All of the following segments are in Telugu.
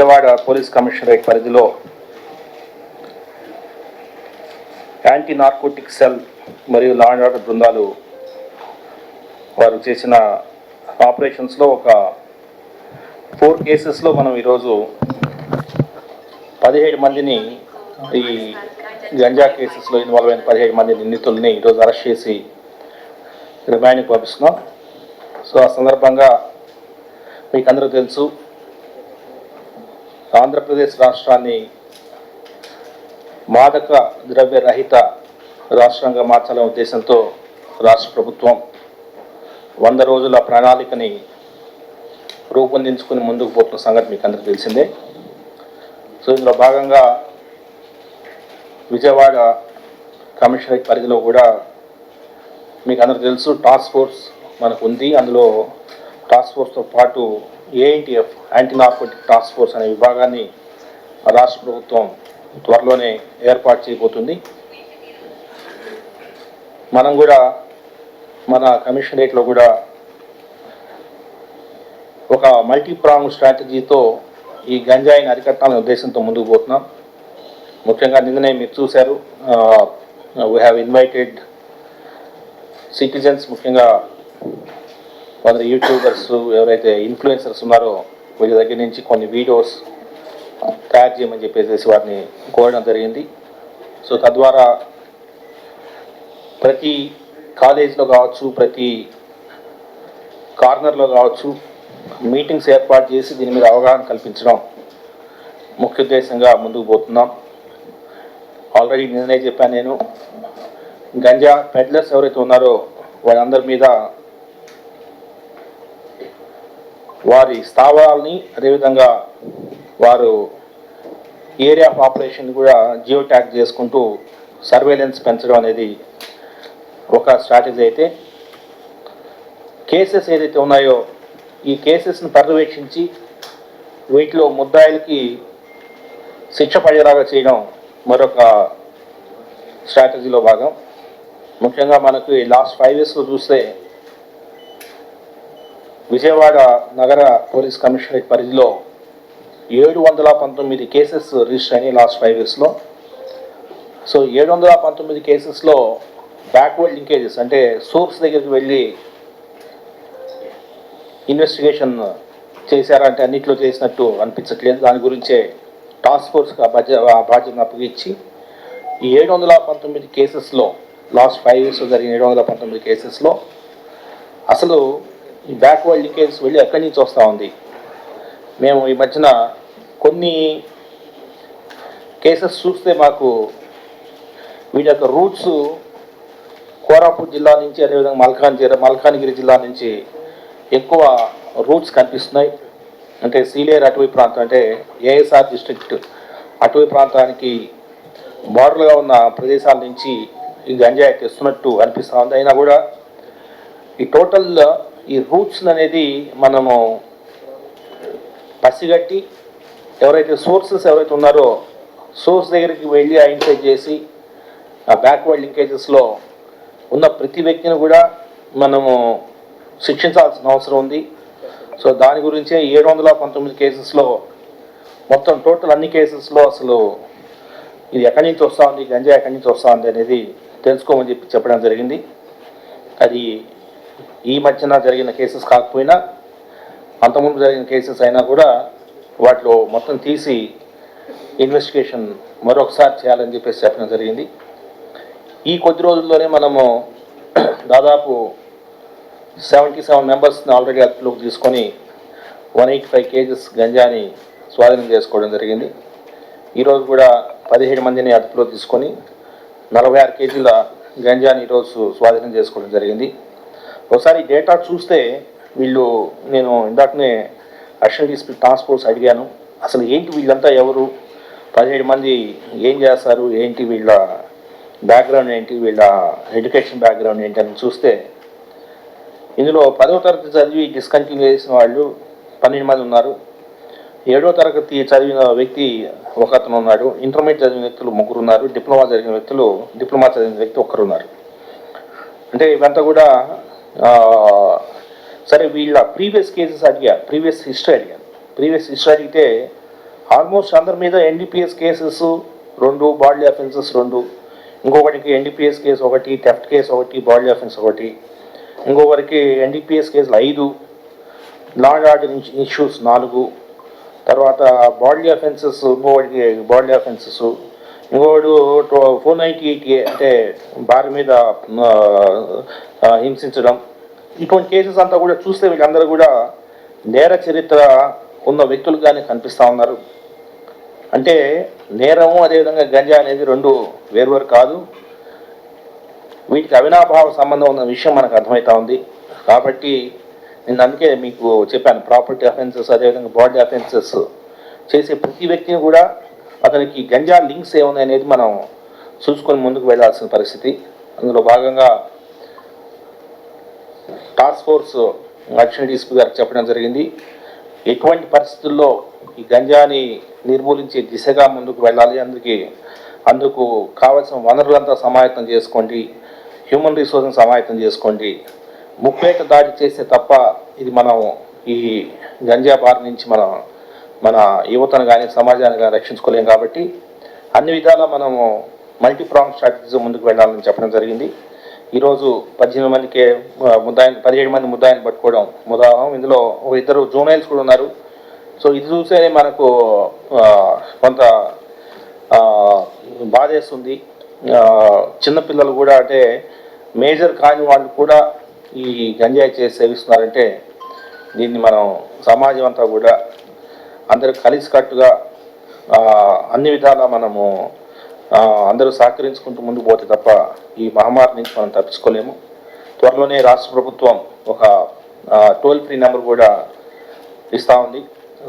పోలీస్ కమిషనరేట్ పరిధిలో యాంటీ నార్కోటిక్ సెల్ మరియు లా అండ్ ఆర్డర్ బృందాలు వారు చేసిన ఆపరేషన్స్లో ఒక ఫోర్ కేసెస్లో మనం ఈరోజు పదిహేడు మందిని ఈ గంజా కేసెస్లో ఇన్వాల్వ్ అయిన పదిహేడు మంది నిందితుల్ని ఈరోజు అరెస్ట్ చేసి రిమాండ్కి పంపిస్తున్నాం. సో ఆ సందర్భంగా మీకు అందరూ తెలుసు ఆంధ్రప్రదేశ్ రాష్ట్రాన్ని మాదక ద్రవ్య రహిత రాష్ట్రంగా మార్చాలనే ఉద్దేశంతో రాష్ట్ర ప్రభుత్వం వంద రోజుల ప్రణాళికని రూపొందించుకుని ముందుకు పోతున్న సంగతి మీకు అందరికీ తెలిసిందే. సో ఇందులో భాగంగా విజయవాడ కమిషనరేట్ పరిధిలో కూడా మీకు అందరికీ తెలుసు టాస్క్ ఫోర్స్ మనకు ఉంది. అందులో టాస్క్ ఫోర్స్తో పాటు ANTF anti narcotic task force అనే విభాగాన్ని రాష్ట్ర ప్రభుత్వం త్వరలోనే ఏర్పాటు చేయబోతుంది. మనం కూడా మన కమిషనరేట్లో కూడా ఒక మల్టీప్రాంగ్ స్ట్రాటజీతో ఈ గంజాయిని అరికట్టాలనే ఉద్దేశంతో ముందుకు పోతున్నాం. ముఖ్యంగా నిన్ననే మీరు చూశారు వీ హ్యావ్ ఇన్వైటెడ్ సిటిజన్స్ ముఖ్యంగా కొందరు యూట్యూబర్స్ ఎవరైతే ఇన్ఫ్లుయెన్సర్స్ ఉన్నారో వీళ్ళ దగ్గర నుంచి కొన్ని వీడియోస్ తయారు చేయమని చెప్పేసి వారిని కోరడం జరిగింది. సో తద్వారా ప్రతి కాలేజీలో కావచ్చు ప్రతి కార్నర్లో కావచ్చు మీటింగ్స్ ఏర్పాటు చేసి దీని మీద అవగాహన కల్పించడం ముఖ్య ఉద్దేశంగా ముందుకు పోతున్నాం. ఆల్రెడీ నిన్ననే చెప్పాను నేను. గంజా పెడ్లర్స్ ఎవరైతే ఉన్నారో వాళ్ళందరి మీద వారి స్థావరాలని అదేవిధంగా వారు ఏరియా ఆఫ్ ఆపరేషన్ కూడా జియో ట్యాగ్ చేసుకుంటూ సర్వేలెన్స్ పెంచడం అనేది ఒక స్ట్రాటజీ అయితే. కేసెస్ ఏదైతే ఉన్నాయో ఈ కేసెస్ను పర్యవేక్షించి వీటిలో ముద్దాయిలకి శిక్ష పడేలాగా చేయడం మరొక స్ట్రాటజీలో భాగం. ముఖ్యంగా మనకు లాస్ట్ ఫైవ్ ఇయర్స్లో చూస్తే విజయవాడ నగర పోలీస్ కమిషనరేట్ పరిధిలో ఏడు వందల పంతొమ్మిది కేసెస్ రిజిస్టర్ అయినాయి లాస్ట్ ఫైవ్ ఇయర్స్లో. సో ఏడు వందల పంతొమ్మిది కేసెస్లో బ్యాక్వర్డ్ లింకేజెస్ అంటే సోర్స్ దగ్గరికి వెళ్ళి ఇన్వెస్టిగేషన్ చేశారంటే అన్నిట్లో చేసినట్టు అనిపించట్లేదు. దాని గురించే టాస్క్ ఫోర్స్కి ఆ బాధ్య బాధ్యతను అప్పగించి ఈ ఏడు వందల పంతొమ్మిది కేసెస్లో లాస్ట్ ఫైవ్ ఇయర్స్లో జరిగిన ఏడు వందల పంతొమ్మిది కేసెస్లో అసలు ఈ బ్యాక్వర్డ్ లీకేజ్ వెళ్ళి ఎక్కడి నుంచి వస్తూ ఉంది? మేము ఈ మధ్యన కొన్ని కేసెస్ చూస్తే మాకు వీటి యొక్క రూట్స్ కోరాపూర్ జిల్లా నుంచి అదేవిధంగా మల్కాన్గిరి మల్కాన్గిరి జిల్లా నుంచి ఎక్కువ రూట్స్ కనిపిస్తున్నాయి. అంటే సీలేరు అటవీ ప్రాంతం అంటే ఏఎస్ఆర్ డిస్ట్రిక్ట్ అటవీ ప్రాంతానికి బార్డర్గా ఉన్న ప్రదేశాల నుంచి ఈ గంజాయి తెస్తున్నట్టు అనిపిస్తూ ఉంది. అయినా కూడా ఈ టోటల్ ఈ రూట్స్ అనేది మనము పసిగట్టి ఎవరైతే సోర్సెస్ ఎవరైతే ఉన్నారో సోర్స్ దగ్గరికి వెళ్ళి ఐడెంటిఫై చేసి ఆ బ్యాక్వర్డ్ లింకేజెస్లో ఉన్న ప్రతి వ్యక్తిని కూడా మనము శిక్షించాల్సిన అవసరం ఉంది. సో దాని గురించే ఏడు వందల పంతొమ్మిది కేసెస్లో మొత్తం టోటల్ అన్ని కేసెస్లో అసలు ఇది ఎక్కడి నుంచి వస్తూ ఉంది గంజా ఎక్కడి నుంచి వస్తూ ఉంది అనేది తెలుసుకోమని చెప్పి చెప్పడం జరిగింది. అది ఈ మధ్యన జరిగిన కేసెస్ కాకపోయినా అంతకుముందు జరిగిన కేసెస్ అయినా కూడా వాటిలో మొత్తం తీసి ఇన్వెస్టిగేషన్ మరొకసారి చేయాలని చెప్పేసి చెప్పడం జరిగింది. ఈ కొద్ది రోజుల్లోనే మనము దాదాపు సెవెంటీ సెవెన్ మెంబర్స్ని ఆల్రెడీ అదుపులోకి తీసుకొని వన్ ఎయిటీ ఫైవ్ కేజెస్ గంజాని స్వాధీనం చేసుకోవడం జరిగింది. ఈరోజు కూడా పదిహేడు మందిని అదుపులో తీసుకొని నలభై ఆరు కేజీల గంజాని ఈరోజు స్వాధీనం చేసుకోవడం జరిగింది. ఒకసారి డేటా చూస్తే వీళ్ళు నేను ఇందాకనే అడిషనల్ డిస్ప్లే టాస్క్ ఫోర్స్ అడిగాను. అసలు ఏంటి వీళ్ళంతా ఎవరు? పదిహేడు మంది ఏం చేస్తారు? ఏంటి వీళ్ళ బ్యాక్గ్రౌండ్ ఏంటి? వీళ్ళ ఎడ్యుకేషన్ బ్యాక్గ్రౌండ్ ఏంటి అని చూస్తే ఇందులో పదవ తరగతి చదివి డిస్కంటిన్యూ చేసిన వాళ్ళు పన్నెండు మంది ఉన్నారు. ఏడో తరగతి చదివిన వ్యక్తి ఒక అతను ఉన్నాడు. ఇంటర్మీడియట్ చదివిన వ్యక్తులు ముగ్గురు ఉన్నారు. డిప్లొమా చదివిన వ్యక్తులు డిప్లొమా చదివిన వ్యక్తి ఒక్కరు ఉన్నారు. అంటే ఇవంతా కూడా సరే వీళ్ళ ప్రీవియస్ కేసెస్ అడిగాను ప్రీవియస్ హిస్టరీ అడిగాను ప్రీవియస్ హిస్టరీ అడిగితే ఆల్మోస్ట్ అందరి మీద ఎన్డీపీఎస్ కేసెస్ రెండు బాడీ అఫెన్సెస్ రెండు. ఇంకొకటికి ఎన్డీపీఎస్ కేసు ఒకటి థెఫ్ట్ కేసు ఒకటి బాడీ అఫెన్స్ ఒకటి. ఇంకొకరికి ఎన్డీపీఎస్ కేసులు ఐదు లాండ్ ఆర్డర్ ఇష్యూస్ నాలుగు. తర్వాత బాడీ అఫెన్సెస్ ఇంకొకటికి బాడీ అఫెన్సెస్ వాడు ఫోర్ నైంటీ ఎయిట్ అంటే భార్య మీద హింసించడం. ఇటువంటి కేసెస్ అంతా కూడా చూస్తే వీళ్ళందరూ కూడా నేర చరిత్ర ఉన్న వ్యక్తులుగానే కనిపిస్తూ ఉన్నారు. అంటే నేరము అదేవిధంగా గంజా అనేది రెండు వేరువేరు కాదు. వీటికి అవినాభావ సంబంధం ఉన్న విషయం మనకు అర్థమవుతా ఉంది. కాబట్టి నేను అందుకే మీకు చెప్పాను ప్రాపర్టీ అఫెన్సెస్ అదేవిధంగా బాడీ అఫెన్సెస్ చేసే ప్రతి వ్యక్తిని కూడా అతనికి గంజా లింక్స్ ఏమున్నాయి అనేది మనం చూసుకొని ముందుకు వెళ్ళాల్సిన పరిస్థితి. అందులో భాగంగా టాస్క్ ఫోర్స్ అడిషనల్ డీసీపీ గారికి చెప్పడం జరిగింది. ఎటువంటి పరిస్థితుల్లో ఈ గంజాని నిర్మూలించే దిశగా ముందుకు వెళ్ళాలి? అందుకే అందుకు కావలసిన వనరులంతా సమాయత్తం చేసుకోండి. హ్యూమన్ రిసోర్స్ని సమాయత్తం చేసుకోండి. ముప్పేట దాడి చేస్తే తప్ప ఇది మనం ఈ గంజా బారి నుంచి మనం మన యువతను కానీ సమాజాన్ని కానీ రక్షించుకోలేం కాబట్టి అన్ని విధాలా మనము మల్టీ ప్రాంగ్ స్ట్రాటజీస్ ముందుకు వెళ్ళాలని చెప్పడం జరిగింది. ఈరోజు పద్దెనిమిది మందికి ముద్దాయి ముద్దాయిని పదిహేడు మంది ముద్దాయిని పట్టుకోవడం ముదాహం. ఇందులో ఒక ఇద్దరు జూనైల్స్ కూడా ఉన్నారు. సో ఇది చూసేనే మనకు కొంత బాధేస్తుంది చిన్నపిల్లలు కూడా అంటే మేజర్ కాని వాళ్ళు కూడా ఈ గంజాయి చేసి సేవిస్తున్నారంటే దీన్ని మనం సమాజం అంతా కూడా అందరూ కలిసికట్టుగా అన్ని విధాలా మనము అందరూ సహకరించుకుంటూ ముందుకు పోతే తప్ప ఈ మహమ్మారి నుంచి మనం తప్పించుకోలేము. త్వరలోనే రాష్ట్ర ప్రభుత్వం ఒక టోల్ ఫ్రీ నెంబర్ కూడా ఇస్తూ ఉంది.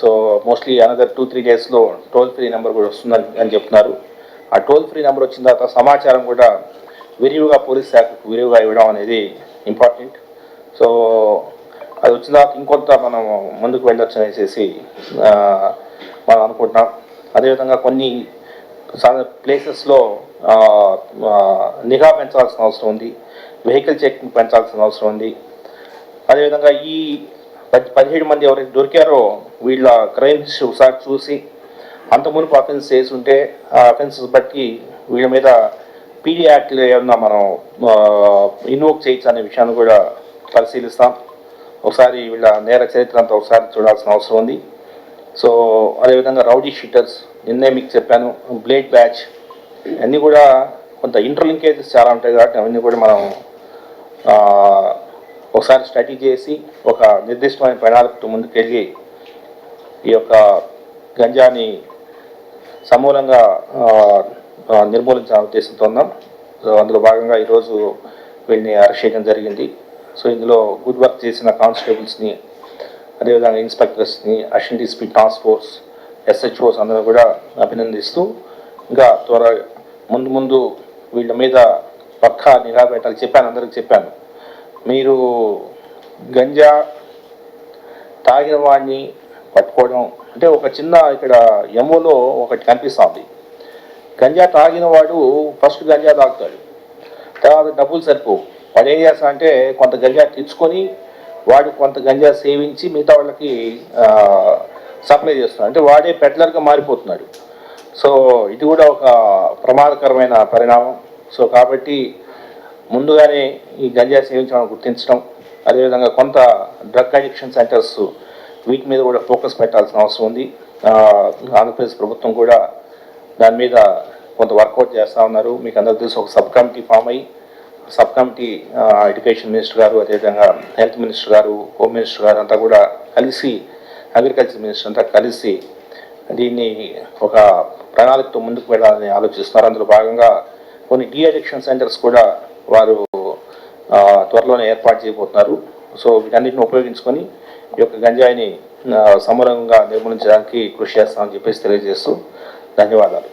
So mostly another two three డేస్లో టోల్ ఫ్రీ నెంబర్ కూడా వస్తుందని అని చెప్తున్నారు. ఆ టోల్ ఫ్రీ నెంబర్ వచ్చిన తర్వాత సమాచారం కూడా విరివిగా పోలీస్ శాఖకు విరివిగా ఇవ్వడం అనేది ఇంపార్టెంట్. సో అది వచ్చిన ఇంకొంత మనం ముందుకు వెళ్ళొచ్చు అనేసి మనం అనుకుంటున్నాం. అదేవిధంగా కొన్ని ప్లేసెస్లో నిఘా పెంచాల్సిన అవసరం ఉంది. వెహికల్ చెకింగ్ పెంచాల్సిన అవసరం ఉంది. అదేవిధంగా ఈ పది పదిహేడు మంది ఎవరైతే దొరికారో వీళ్ళ క్రైమ్స్ ఒకసారి చూసి అంతమునుపు అఫెన్స్ చేసి ఉంటే ఆ అఫెన్సెస్ బట్టి వీళ్ళ మీద పీడీ యాక్ట్లో ఏమన్నా మనం ఇన్వోక్ చేయొచ్చు అనే విషయాన్ని కూడా పరిశీలిస్తాం. ఒకసారి వీళ్ళ నేర చరిత్ర అంతా ఒకసారి చూడాల్సిన అవసరం ఉంది. సో అదేవిధంగా రౌడీ షీటర్స్ నిన్నే మీకు చెప్పాను బ్లేడ్ బ్యాచ్ అన్నీ కూడా కొంత ఇంటర్లింకేజెస్ చాలా ఉంటాయి కాబట్టి అవన్నీ కూడా మనం ఒకసారి స్టడీ చేసి ఒక నిర్దిష్టమైన ప్రణాళికతో ముందుకెళ్ళి ఈ యొక్క గంజాని సమూలంగా ఆ, ఉద్దేశంతో ఉన్నాం. సో అందులో భాగంగా ఈరోజు వీళ్ళని అరెస్ట్ చేయడం జరిగింది. సో ఇందులో గుడ్ వర్క్ చేసిన కానిస్టేబుల్స్ని అదేవిధంగా ఇన్స్పెక్టర్స్ని assistant DSP task force SHOs అందరూ కూడా అభినందిస్తూ ఇంకా త్వర ముందు ముందు వీళ్ళ మీద పక్కా నిఘా పెట్టాలి చెప్పాను అందరికి చెప్పాను. మీరు గంజా తాగిన వాడిని పట్టుకోవడం అంటే ఒక చిన్న ఇక్కడ ఎంఓలో ఒకటి కనిపిస్తుంది. గంజా తాగిన వాడు ఫస్ట్ గంజా తాగుతాడు. తర్వాత డబ్బులు సరిపోవు. వాడు ఏం చేస్తా అంటే కొంత గంజా తెచ్చుకొని వాడు కొంత గంజా సేవించి మిగతా వాళ్ళకి సప్లై చేస్తున్నాడు. అంటే వాడే పెట్లర్గా మారిపోతున్నాడు. సో ఇది కూడా ఒక ప్రమాదకరమైన పరిణామం. సో కాబట్టి ముందుగానే ఈ గంజా సేవించడం గుర్తించడం అదేవిధంగా కొంత డ్రగ్ అడిక్షన్ సెంటర్స్ వీటి మీద కూడా ఫోకస్ పెట్టాల్సిన అవసరం ఉంది. ఆంధ్రప్రదేశ్ ప్రభుత్వం కూడా దాని మీద కొంత వర్కౌట్ చేస్తూ ఉన్నారు. మీకు అందరికీ తెలుసు ఒక సబ్ కమిటీ ఫామ్ అయ్యి సబ్ కమిటీ ఎడ్యుకేషన్ మినిస్టర్ గారు అదేవిధంగా హెల్త్ మినిస్టర్ గారు హోమ్ మినిస్టర్ గారు అంతా కూడా కలిసి అగ్రికల్చర్ మినిస్టర్ అంతా కలిసి దీన్ని ఒక ప్రణాళికతో ముందుకు వెళ్ళాలని ఆలోచిస్తున్నారు. అందులో భాగంగా కొన్ని డీఅడిక్షన్ సెంటర్స్ కూడా వారు త్వరలోనే ఏర్పాటు చేయబోతున్నారు. సో వీటన్నిటిని ఉపయోగించుకొని ఈ యొక్క గంజాయిని సమరంగా నిర్మూలించడానికి కృషి చేస్తామని చెప్పేసి తెలియజేస్తూ ధన్యవాదాలు.